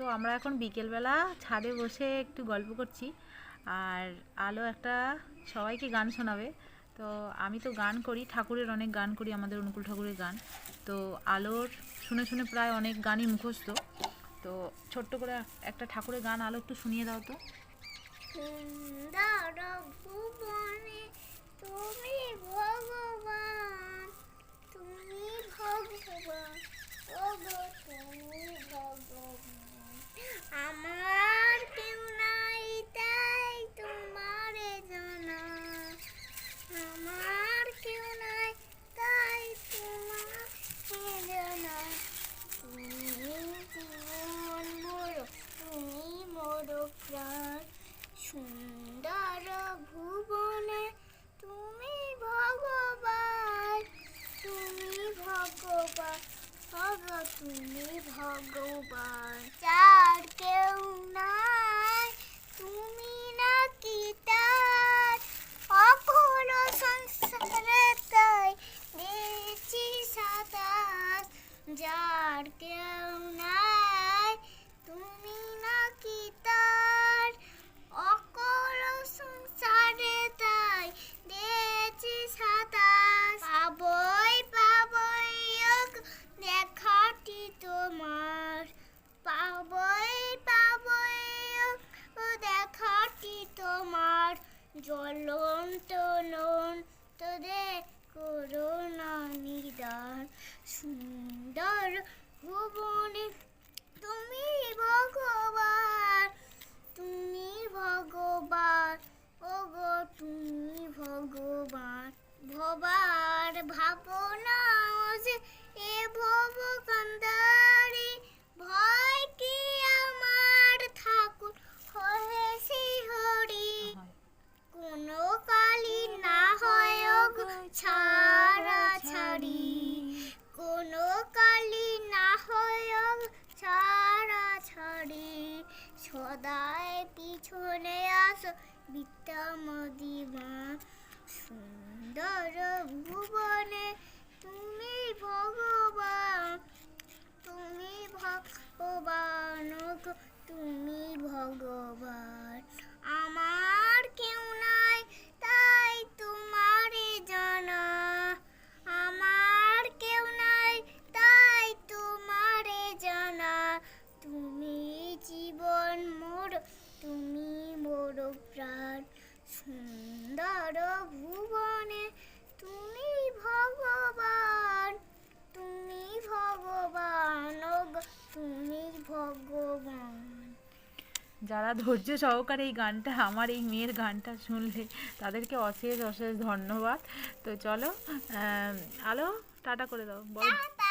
তো আমরা এখন বিকেলবেলা ছাদে বসে একটু গল্প করছি। আর আলো একটা সবাইকে গান শোনাবে। তো আমি তো গান করি, ঠাকুরের অনেক গান করি, আমাদের অনুকূল ঠাকুরের গান। তো আলোর শুনে শুনে প্রায় অনেক গানই মুখস্থ। তো ছোট্ট করে একটা ঠাকুরের গান আলো একটু শুনিয়ে দাও তো। তুমি ভগবান তুমি ভগবান ওগো তুমি ভগবান আমার কেউ নাই তাই তোমার জানা আমার কেউ নাই তাই তোমার জানা তুমি জীবন মোর তুমি মোর প্রাণ সুন্দর ভুবনে তুমি ভগবান তুমি ভগবান, ভগ, তুমি ভগবান। চার কেউ নাই, তুমি নাকি তার। অকুল সংসারে তাই দিয়েছি সাতাশ যার কেউ নাই ভুবনে তুমি ভগবান তুমি ভগবান ওগো তুমি ভগবান ভবার ভাবনা আসো বিদ্যামদিমা সুন্দর ভুবনে তুমি ভগবান তুমি ভগবান তুমি ভগবান। সুন্দর ভুবনে তুমি ভগবান তুমি ভগবান তুমি ভগবান। যারা ধৈর্য সহকারে এই গানটা আমার এই মেয়ের গানটা শুনলে তাদেরকে অশেষ অশেষ ধন্যবাদ। তো চলো আলো টাটা করে দাও টাটা।